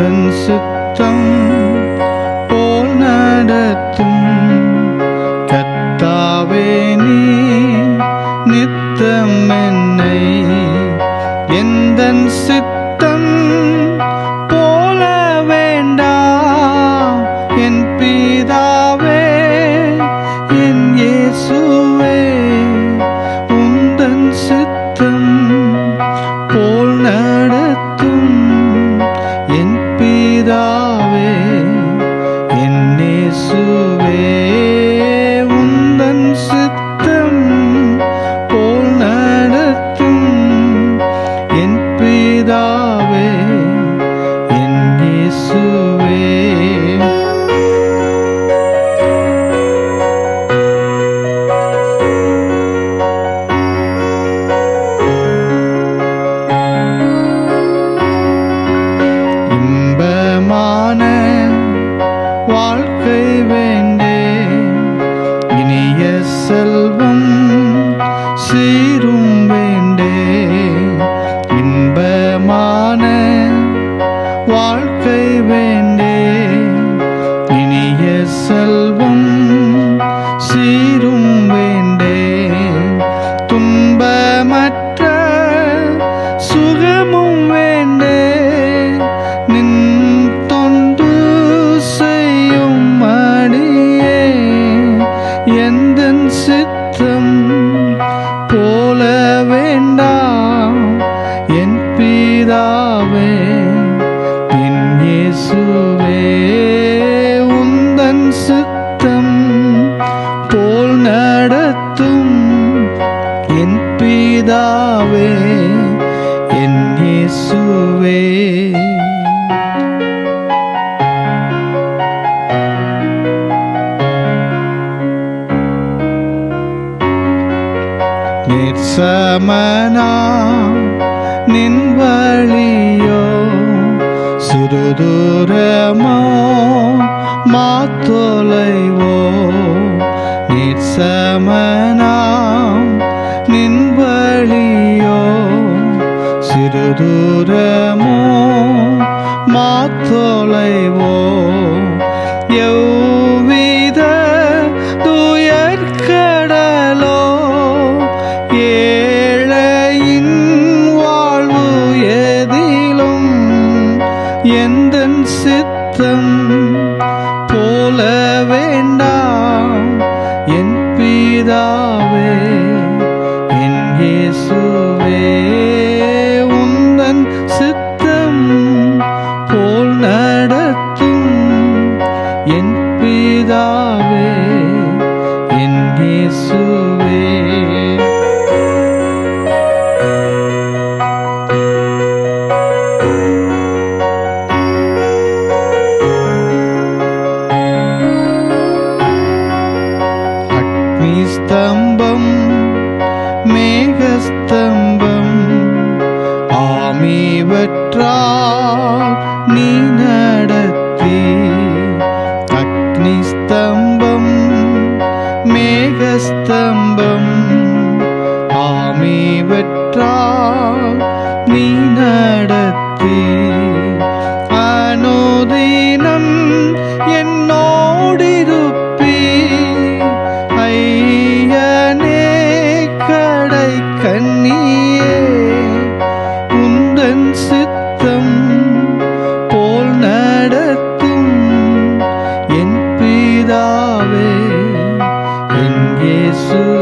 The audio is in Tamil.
உந்தன் சித்தம் போல் நடத்தும். கத்தாவே நீ நித்தம் என்னை எந்தன் சித்தம் பிதாவே சீரும் வேண்டே. இன்பமான வாழ்க்கை வேண்டே. இனிய செல்வம் சீரும் சித்தம் போல் நடத்தும் என் பிதாவே என் இயேசுவே. நிற்சமனா நின் வழியோ சிறுதூரமோ தூரமோ மாத்தொலைவோ நிற்சமனா நின் வழியோ போல வேண்டாம் என் பீதாவே என் இயேசுவே உந்தன் சித்தம் போல் நடத்தும் என் பீதாவே என் இயேசுவே. மேகஸ்தம்பம். மேகஸ்தம்பம் ஆமேவற்றால் நீ நடத்தி அக்னிஸ்தம்பம் மேகஸ்தம்பம். ஆமேவற்றால் உந்தன் சித்தம் போல் நடத்தும் என் பிதாவே என் இயேசு.